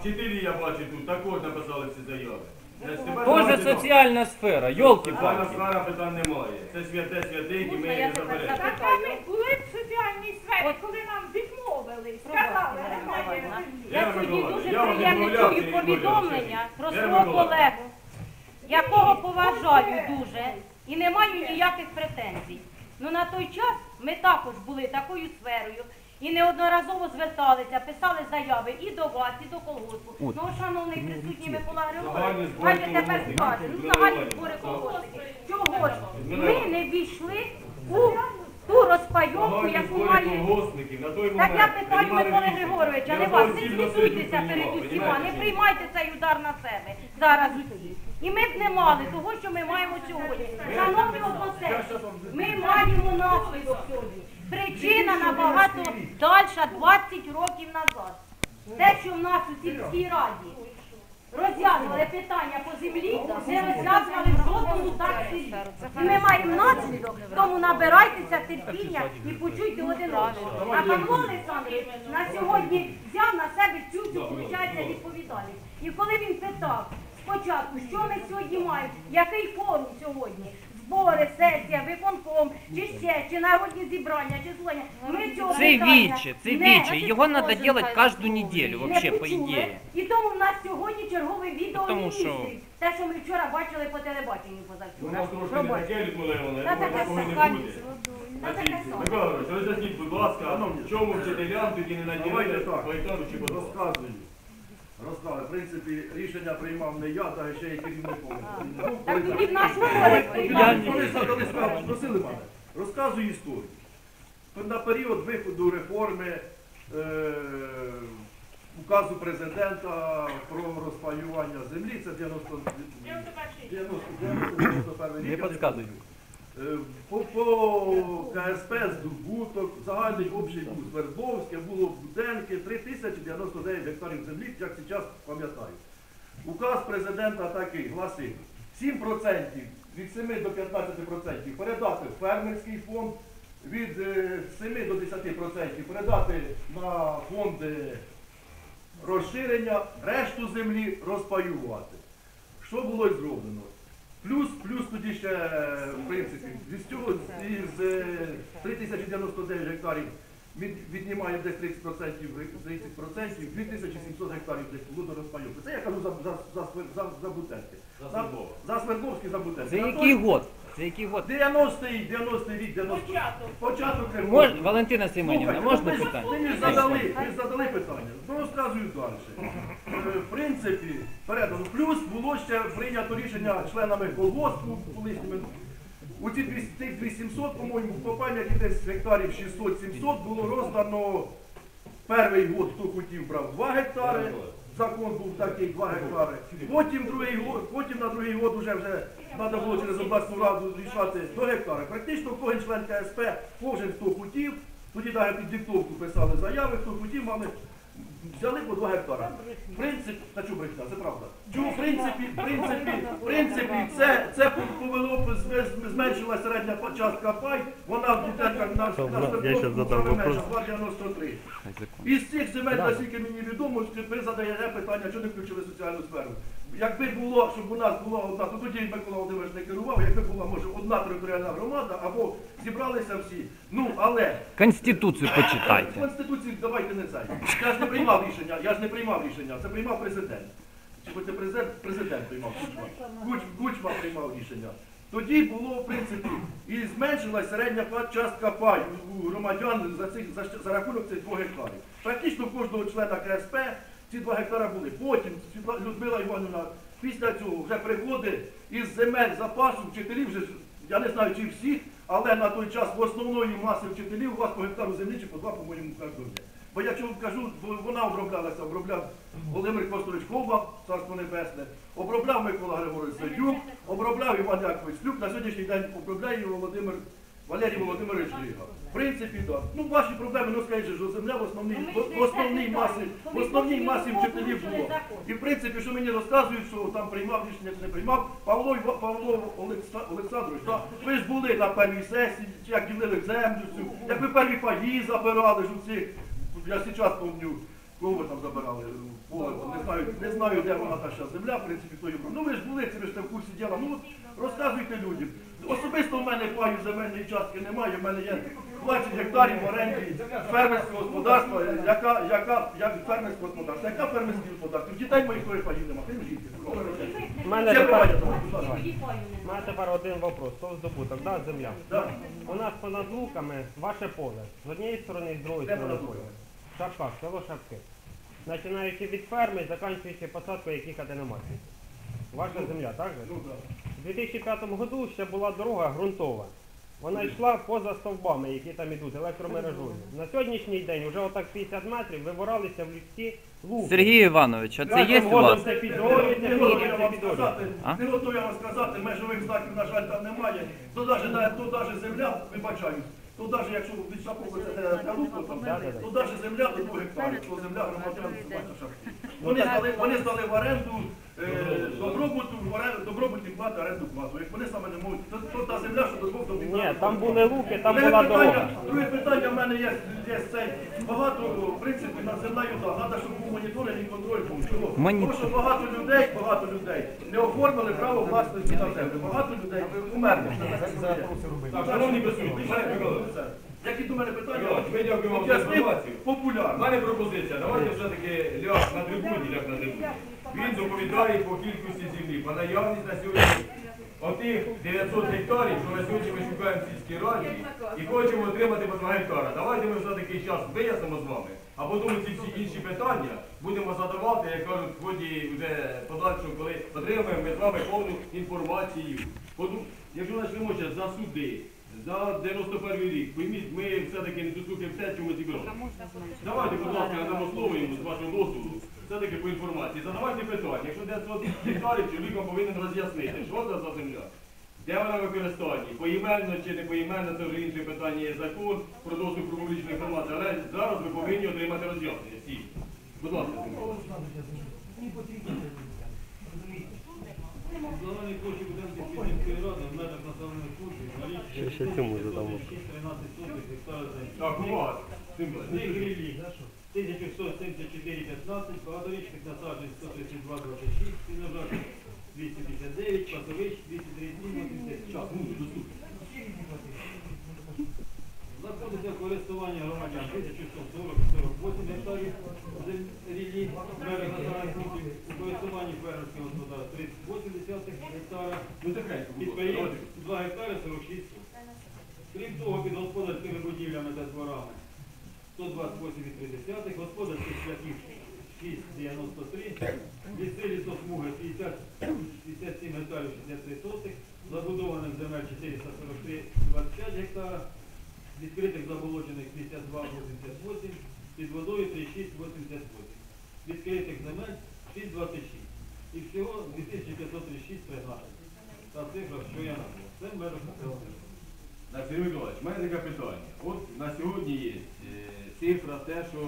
Вчителі я бачу тут також написали всі заяви. Тоже соціальна сфера, Зараз йолки-палки. сфера питань немає. Це святе святих і ми заперечуємо. запитаю? Так ми були в соціальній сфері, коли нам відмовили, сказали, немає. Я сьогодні дуже я вам приємне відмовляв, чую повідомлення про свого колегу, якого поважаю дуже і не маю ніяких претензій. Ну на той час ми також були такою сферою і неодноразово зверталися, писали заяви і до вас, і до колгоспу. Ну, шановний присутній Микола Григорович, хай тепер колгоспів. скаже, ну загальні збори колгоспів. Чого ж ми не війшли у ту розпайовку, яку має так я питаю Миколи. Григоровича, не вас, не звітуйтеся перед усіма, не приймайте цей удар на себе зараз усі. І ми б не мали того, що ми маємо сьогодні. Шановні односельці, ми маємо наслідок сьогодні. Причина набагато дальша 20 років назад. Те, що в нас у сільській раді роз'язвали питання по землі, не роз'язвали в жодному так селі. І ми маємо наслідок, тому набирайтеся терпіння і почуйте один одного. А Павло Олександрович на сьогодні взяв на себе цю виходить, відповідальність. І коли він питав спочатку, що ми сьогодні маємо, який форум сьогодні? Збори, сесія, виконком, чи ще, чи народні зібрання, чи злоня. Ми цього Це питання віче, це не віче. Його треба робити кожну неділю, не вообще, по почули. ідеї. І тому в нас сьогодні чергове відео Тому що- Те, що ми вчора бачили по телебаченню У позавчора. нас трошки не бачите? таке, Людмила Івановна, Та такого не буде. Та. Микола Григорович, роз'ясніть, будь ласка, чому вчителям тоді не наділили Давайте так. гектару чи по? Розказую. Розказую. В принципі, рішення приймав не я, та ще й керівником. Ну, Так коли тоді в наш Коли- говорить коли- приймав. Коли задали справу, просили мене. Розказую історію. На період виходу реформи е, указу президента про розпаювання землі, це 90 90 91 рік. Е, По, по КСП здобуток, загальний общий був Свердловське, було Буденки, 3099 гектарів землі, як зараз пам'ятаю. Указ президента такий, гласить, 7% від 7 до 15% передати в фермерський фонд, від е, 7 до 10% передати на фонди розширення, решту землі розпаювати. Що було зроблено? Плюс, плюс тоді ще, в принципі, з цього е, 3099 гектарів від, віднімає десь 30%, 30%, 2700 гектарів десь було до розпайовки. Це я кажу за, за, за, за, за Бутенки. За Свердлова. за Свердловський, за Бутенки. За який год? Це який год? 90-й, 90-й рік, 90 Початок. початок реформи. Мож, Валентина Семенівна, Слухайте, можна ви ж- питання? Ви ж задали, ви ж задали питання. Ну, розказую далі. Е, В принципі, передано. Плюс було ще прийнято рішення членами колгоспу колишніми. У ці 200 тих 2700, по-моєму, в Попані десь гектарів 600-700 було роздано перший год, хто хотів, брав 2 гектари. Закон був такий 2 гектари. Потім, другий потім на другий год вже, вже треба було через обласну раду рішати до гектара. Практично кожен член КСП, кожен хто хотів, тоді навіть під диктовку писали заяви, хто хотів, мали взяли по 2 гектара. В принципі, та чу брехня, це правда. Чу, в принципі, в принципі, в принципі, це, це повело, б, зме- зменшила середня частка пай, вона в дітей на, на Я щас задам вопрос. 2,93. Із цих земель, наскільки мені відомо, ви задаєте питання, що не включили соціальну сферу. Якби було, щоб у нас була одна, то тоді Микола Володимирович не керував, якби була, може, одна територіальна громада, або зібралися всі. Ну, але Конституцію почитайте. Конституцію давайте не це. Я ж не приймав рішення, я ж не приймав рішення, це приймав президент. Чи хоч це президент, президент приймав Кучма. Куч, Кучма приймав рішення. Тоді було, в принципі, і зменшилась середня частка пай у громадян за, цих, за, за рахунок цих двох гектарів. Практично кожного члена КСП ці два гектара були. Потім Людмила Іванівна після цього вже приходить із земель запасу вчителів, вже, я не знаю чи всіх, але на той час в основної маси вчителів у вас по гектару землі чи по два, по-моєму, кожного. Бо я чому кажу, вона оброблялася, обробляв Володимир Костович Ковба, царство небесне, обробляв Микола Григорович Сердюк, обробляв Іван Якович Слюк, на сьогоднішній день обробляє Володимир Валерій Володимирович Рига. В принципі, так. Ну, ваші проблеми, ну скажіть, що земля в основній, в, в основній масі, в основній масі вчителів було. І в принципі, що мені розказують, що там приймав рішення чи не приймав, Павло, Іва- Павло Олекса- Олександрович, так, ви ж були на первій сесії, чи як ділили землю цю, як ви перві паї забирали ж у цих, я зараз пам'ятаю, кого там забирали, поле, не знаю, не знаю, де вона та ще земля, в принципі, то є. Ну ви ж були, це ви ж в курсі діла. Ну от розказуйте людям. Особисто в мене паю земельної частки немає, в мене є 20 гектарів в оренді фермерського господарства, яка, яка, як фермерського господарства, яка фермерське господарство? Дітей моїх тої паїв нема, крім жінки. У мене тепер, у мене один вопрос. Хто здобуток? Да, земля. Да. У нас понад луками ваше поле. З однієї сторони і з другої Де сторони понад поле. луками? В село Шапки. Починаючи від ферми закінчуючи посадкою, яких аномацій. Ваша земля, так же? Ну, да. У 2005 году ще була дорога ґрунтова. Вона йшла поза стовбами, які там ідуть, електромережою. На сьогоднішній день вже отак 50 метрів вибиралися в людські луки. Сергій Іванович, а це є у вас? Це Не підорюється, готові вам сказати, А? не готові вам сказати, межових знаків, на жаль, там немає. То навіть, на- навіть земля, вибачаюсь, то навіть якщо від там, Да-да-да. то навіть земля до 2 гектарів, то земля громадян Шапки. Вони здали, вони здали в оренду е, добробуту, в оренду, добробутні плати, оренду плату. Як вони саме не можуть, то, то та земля, що до двох до Ні, там були луки, там Друге була питання, дорога. друге питання в мене є, є цей. Багато, в принципі, над землею так. Треба, щоб був моніторинг і контроль був. Чого? Монітор- Тому що багато людей, багато людей не оформили право власності на землю. Багато людей умерли. Так, шановні присутні, Михайло Миколаївич, Які до мене питання? Ми дякуємо за Об'яснив інформацію. У мене пропозиція, давайте все-таки ляг трибуні, ляг на трибуні. Він доповідає по кількості землі, по наявність на сьогодні отих 900 гектарів, що на сьогодні ми шукаємо в сільській раді і хочемо отримати по 2 гектара. Давайте ми все-таки час вияснимо з вами, а потім ці всі інші питання будемо задавати, як кажуть, в ході вже подальшого, коли отримаємо ми з вами повну інформацію. Якщо почнемо зараз за суди, за 91 рік, пойміть, ми все-таки не дослухаємо що ми зібрали. Давайте, будь ласка, надамо слово йому з вашого дозволу. Все-таки по інформації. Задавайте питання. Якщо 900 гектарів, чоловік вам повинен роз'яснити, що це за земля, де вона в використанні, поіменно чи не поіменно, це вже інше питання є закон про доступ до публічної інформації, але зараз ви повинні отримати роз'яснення. Всі. Будь ласка, Тимофій. Загальні площі Буденської сільської ради в межах населених пунктів налічує 13 сотих гектара землі. Так, увага. Тим З них 1174,15, багаторічних насаджень 132,26, сіножатих 259, пасовищ 237,80. Час, ну, доступно. Знаходиться в користуванні громадян 1140-48 гектарів землі в межах у користуванні фермерського господарства 30,8 гектара, Ну, тихенько, будь ласка. Підприємств Давайте. 2 гектари 46 соток. Крім того, під господарськими будівлями та дворами 128,3, господарських шляхів 6,93, ліси лісосмуги 50, 57 гектарів 63 сотих, забудованих земель 443,25 гектара, відкритих заболочених 52,88, під водою 36,88, відкритих земель 6,26. І всього 2536 призначень. Та цифра, що я назвав. Це межах населених. Так, Сергій Миколаївич, в мене таке питання. От на сьогодні є е, цифра, те, що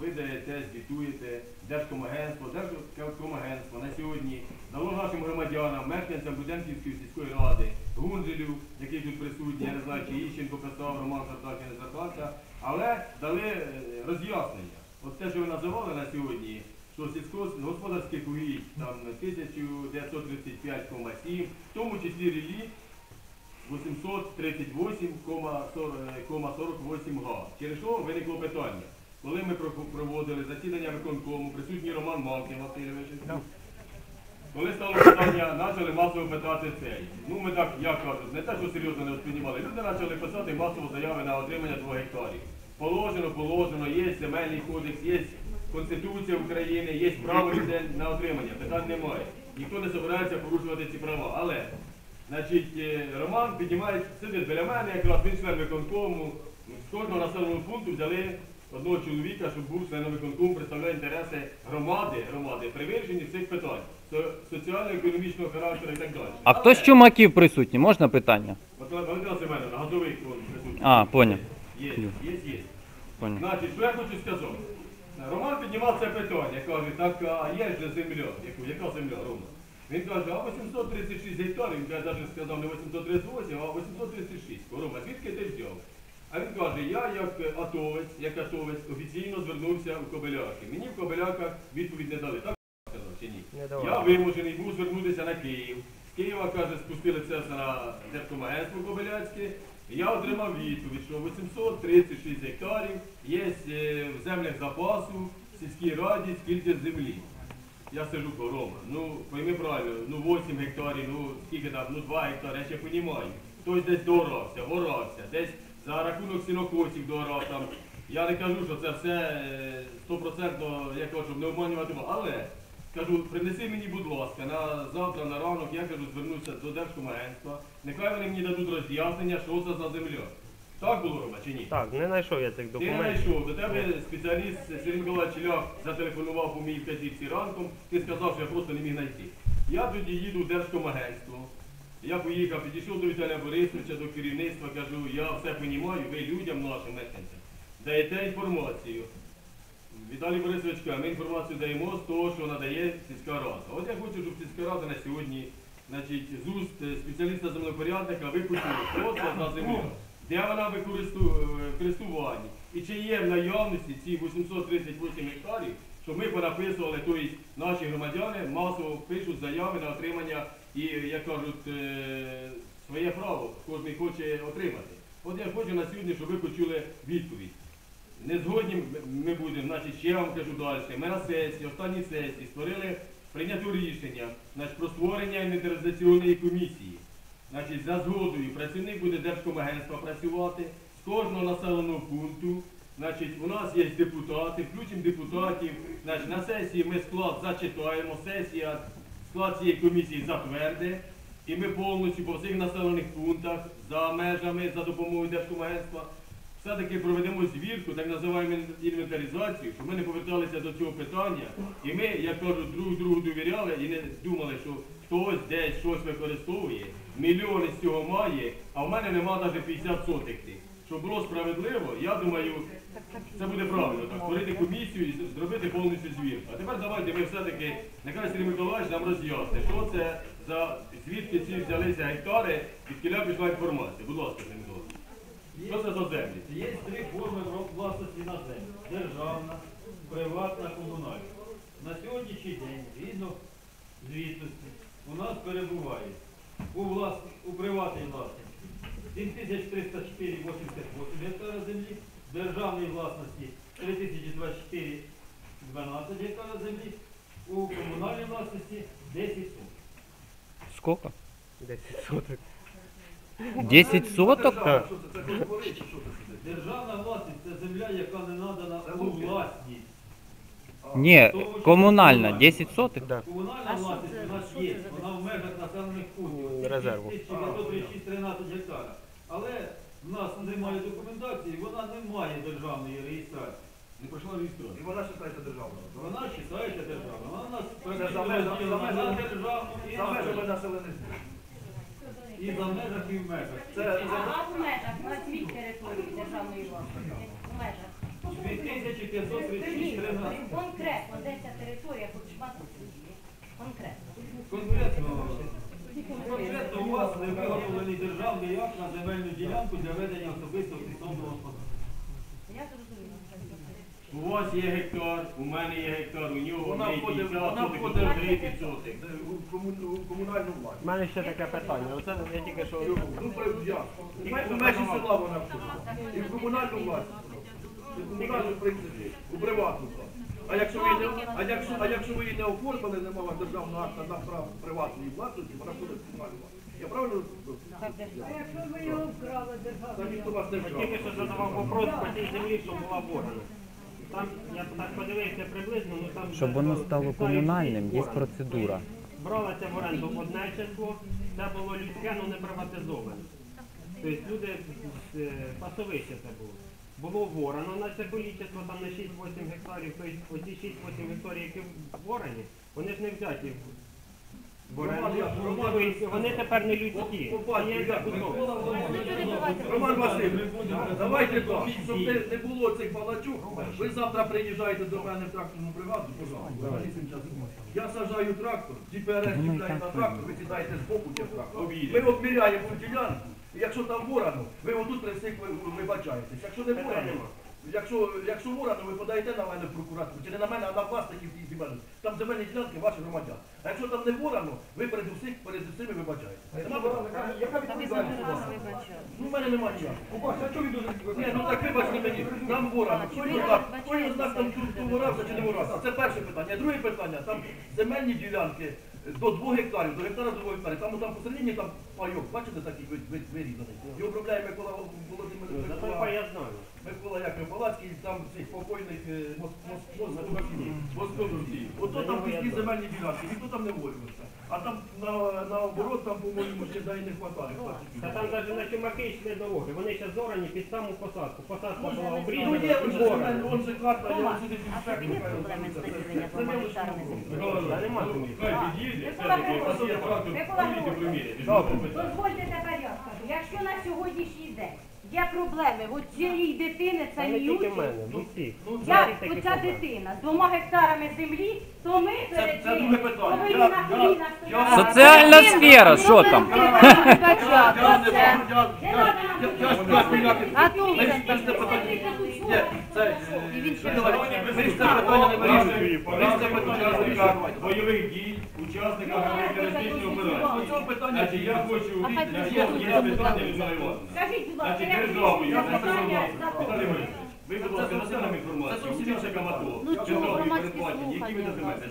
ви даєте, звітуєте, Держкомагентство, Держкомагентство на сьогодні дало нашим громадянам, мешканцям Буденківської сільської ради, Гунжелів, який тут присутній, я не знаю, чи Іщенко писав, Роман Сартак, не звертався, але дали е, роз'яснення. От те, що ви називали на сьогодні, що сільськогосподарських угідь там 1935,7, в тому числі рілі 838,48 га. Через що виникло питання? Коли ми проводили засідання виконкому, присутній Роман Малкин Васильович, коли стало питання, почали масово питати цей. Ну ми так, як кажуть, не те, що серйозно не сприймали. Люди почали писати масово заяви на отримання 2 гектарів. Положено, положено, є земельний кодекс, є Конституція України, є право людей на отримання. Питань немає. Ніхто не збирається порушувати ці права. Але Значить, е, Роман піднімає, сидить біля мене, якраз він член виконкому. З кожного населеного пункту взяли одного чоловіка, щоб був членом виконкому, представляє інтереси громади, громади при вирішенні всіх питань соціально-економічного характеру і так далі. А хто з чумаків присутній? Можна питання? Валентина Семеновна, газовий присутній. А, поняв. Є, є, є. Поняв. Значить, що я хочу сказати? Роман піднімав це питання, каже, так, а є ж земля. Яку, яка земля, Рома? Він каже, а 836 гектарів, він каже, навіть сказав не 838, а 836. Рома, звідки ти взяв? А він каже, я як атовець, як атовець офіційно звернувся у Кобиляки. Мені в Кобиляках відповідь не дали. Так сказав чи ні? Я вимушений був звернутися на Київ. З Києва, каже, спустили це все на Держкомагентство Кобиляцьке. Я отримав відповідь, що 836 гектарів є е, в землях запасу в сільській раді скільки землі. Я сижу Рома, ну пойми правильно, ну 8 гектарів, ну скільки там, ну 2 гектари, я ще понімаю. Хтось десь доорався, ворався, десь за рахунок сінокосів доорав там. Я не кажу, що це все е, стопроцентно, я кажу, щоб не обманювати, але кажу, принеси мені, будь ласка, на завтра, на ранок, я кажу, звернуся до Держкомагентства, нехай вони мені дадуть роз'яснення, що це за земля. Так було, Рома, чи ні? Так, не знайшов я цих Ти не знайшов, до тебе спеціаліст Сергій Миколаївич Ляк зателефонував по моїй вказівці ранком, ти сказав, що я просто не міг знайти. Я тоді їду в Держкомагентство. Я поїхав, підійшов до Віталія Борисовича, до керівництва, кажу, я все розумію, ви людям нашим мешканцям даєте інформацію. Віталій Борисович каже, ми інформацію даємо з того, що надає сільська рада. От я хочу, щоб сільська рада на сьогодні, значить, з уст спеціаліста землепорядника ви почули, що це за земля, де вона використу- е, в користуванні, і чи є в наявності ці 838 гектарів, щоб ми понаписували, тобто наші громадяни масово пишуть заяви на отримання і, як кажуть, е, своє право, кожен хоче отримати. От я хочу на сьогодні, щоб ви почули відповідь. Не згодні ми будемо, значить, ще вам кажу далі. Ми на сесії, останній сесії створили прийнято рішення значить, про створення інвентаризаційної комісії. Значить, за згодою працівник буде Держкомагентства працювати з кожного населеного пункту. Значить, у нас є депутати, включимо депутатів. Значить, на сесії ми склад зачитаємо, сесія склад цієї комісії затверде. І ми повністю по всіх населених пунктах за межами, за допомогою Держкомагентства все-таки проведемо звірку, так називаємо інвентаризацію, щоб ми не поверталися до цього питання. І ми, як кажуть, друг другу довіряли і не думали, що хтось десь щось використовує, мільйони з цього має, а в мене нема навіть 50 сотих тих. Щоб було справедливо, я думаю, це буде правильно, так, створити комісію і зробити повністю звірку. А тепер давайте ми все-таки, нехай Сергій Миколаївич нам роз'яснить, що це за звідки ці взялися гектари, від кіля пішла інформація. Будь ласка, Сергій Миколаївич. Що це за землі? Є три форми власності на землю. Державна, приватна, комунальна. На сьогоднішній день, згідно звітності, у нас перебуває у, влас... у приватній власності 7304,88 гектара землі, в державній власності 3024,12 гектара землі, у комунальній власності 10 соток. Сколько? 10 соток. 10 соток? Так. Що це? Це договори чи що це сидить? Державна власність це земля, яка не надана Це у луки. власність. Ні, комунальна, 10 соток? Да. Комунальна власність у нас є, вона в межах населених пунктів. Резерву. 1936-13 гектара. Але в нас немає документації, вона не має державної реєстрації. Не пройшла І вона вважається державною. Вона вважається державною. Вона у нас межами- на державну і За межами межах. населених. І за межах, і в межах. Це, А в межах, на свій території державної власності. В межах. 2536-13. Конкретно, де ця територія, хоч є. Конкретно. Конкретно, конкретно у вас не виготовлений державний акт на земельну ділянку для ведення особистого підсобного господарства. Я зрозуміла. У вас є гектар, у мене є гектар, у нього Вона є входить- 50 вона входить- того 30 сотих. Це у кому- у комунальну У мене ще таке питання. Оце я тільки що. Ну, при- я. У ме- У межі села вона входить. І в комунальну власність. І в комунальну, в принципі, у приватну власність. А якщо ви не, а якщо, а якщо ви її не оформили, нема у вас державного акта на право приватної власності, вона комунальну власність. Я правильно? Якщо ви його вкрали державу. Та ніхто вас не Тільки що вкрав. задавав вопрос по тій землі, що була борона. Там я так подивився приблизно, ну там Щоб воно стало комунальним, є процедура. Бралося в оренду одне число, це було людське, але не приватизоване. Тобто люди е, пасовища це було. Було ворано на це количество, там на 6-8 гектарів, тобто оці 6-8 гектарів, які ворані, вони ж не взяті в- оренду. Роман, вони тепер не людські. Є? Роман Васильович, давайте так, щоб не, не було цих балачук, ви завтра приїжджаєте до мене в тракторну бригаду, пожалуйста. Я сажаю трактор, GPS чіпляє на трактор, ви сідаєте з боку. Ми обміряємо цю ділянку Якщо там ворону, ви отут при всіх ви- ви- вибачаєтесь. Якщо не ворону, якщо, якщо ворону, ви подаєте на мене в прокуратуру, чи не на мене, а на власників ті земель. Там земельні ділянки ваші громадян. А якщо там не ворону, ви перед усіх, перед усіми вибачаєтесь. Нема питань? Яка відповідальність у вас? Ну, в мене немає ніякого. Побач, а чого він дуже Ні, ну так вибачте мені, там ворога. Хто його знає, хто його знає, там тут хто ворався чи не ворався. Це перше питання. Друге питання, там земельні ділянки до 2 гектарів, до гектара до 2 гектарів. Там, там посередині там пайок, бачите, такий ви- ви- вирізаний. Його обробляє Микола Володимир Ну, Микола. я знаю. Микола Яков Палацький, там цих покойних мос- мос- московських. московських. Ото там пісні земельні ділянки, ніхто там не воювався. А там на, наоборот, там, по-моєму, ще дай не хватає. Та там навіть на чумаки йшли дороги. Вони ще зорані під саму посадку. Посадка була Ну обрізана є і вже зорана. земель, он же карта, я сюди є з виділенням Це не Дозвольте тепер я скажу. Якщо на сьогоднішній день є проблеми, от цієї дитини Та це не тільки в мене, в усіх. як оця дитина з двома гектарами землі, то ми перед це тим повинні на я- стояти. Соціальна сфера, що там? Я бойових дій, учасникам антитерористичної операції. Я хочу, є питання Значить, я закону? Віталій Іванович, ви, будь ласка, дасте нам інформацію, учасникам АТО, Ну, державою передбачені, які ви документи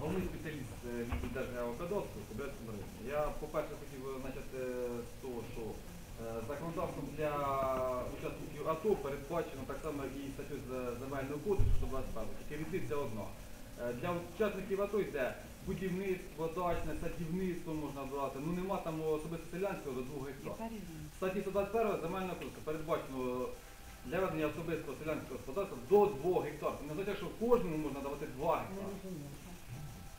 головний спеціаліст е, від Держгеокадастру, Кобрецький Марин. Я, по-перше, хотів е, з того, що е, законодавством для учасників АТО передбачено так само і статтю земельного кодексу, щоб вас ставити. Тільки різниця одна. Е, Для учасників АТО йде будівництво, дачне, садівництво можна брати. Ну нема там особисто селянського до 2 гектар. В статті 121 земельного кодексу передбачено для ведення особистого селянського господарства до 2 гектар. Не означає, що кожному можна давати 2 гектари.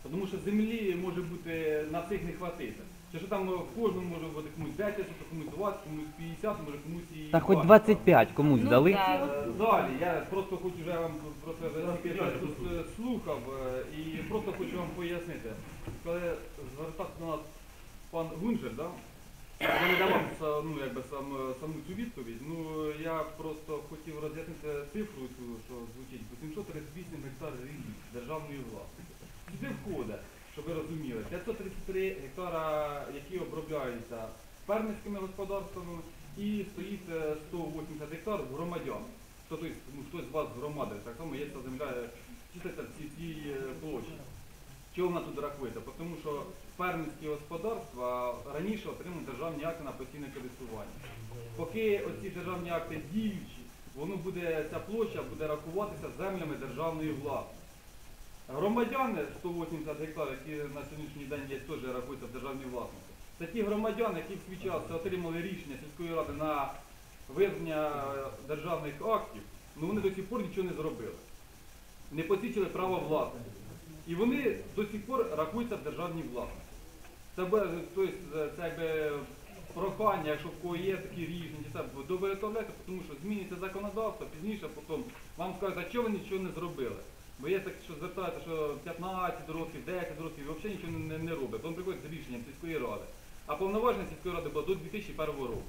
Тому що землі може бути на всіх не хватити. Чи що там в кожному може бути комусь 10 соток, комусь 20, комусь 50, може комусь і Та хоч 25 комусь дали. Е, Далі, я просто хочу вже вам просто я тут е, слухав е, і просто хочу вам пояснити. Коли звертався до нас пан Гунжер, да? я не давав са- ну, якби, сам, е, саму цю відповідь, ну я просто хотів роз'яснити цифру, цю, що звучить 838 гектар землі державної власності. Входить, щоб ви розуміли, 533 гектара, які обробляються фермерськими господарствами, і стоїть е, 180 гектар громадян. Тобто ну, хтось з вас громади, так само є ця земля, е, числиться в цій е, площі. Чого вона тут рахується? Тому що фермерські господарства раніше отримали державні акти на постійне користування. Поки оці державні акти діючі, воно буде, ця площа буде рахуватися землями державної власності. Громадяни 180 гектарів, які на сьогоднішній день є, теж рахуються в державній власності. Це ті громадяни, які в свій час отримали рішення сільської ради на визнання е, державних актів, ну вони до сих пор нічого не зробили. Не посвідчили право власності. І вони до сих пор рахуються в державній власності. Це, тобто, е, це якби прохання, якщо в кого є такі рішення, це довиготовляйте, тому що змінюється законодавство, пізніше потім вам скажуть, а чого ви нічого не зробили. Бо є так, що звертаються, що 15 років, 10 років, взагалі нічого не, не робить. Він приходить з рішенням сільської ради. А повноваження сільської ради було до 2001 року.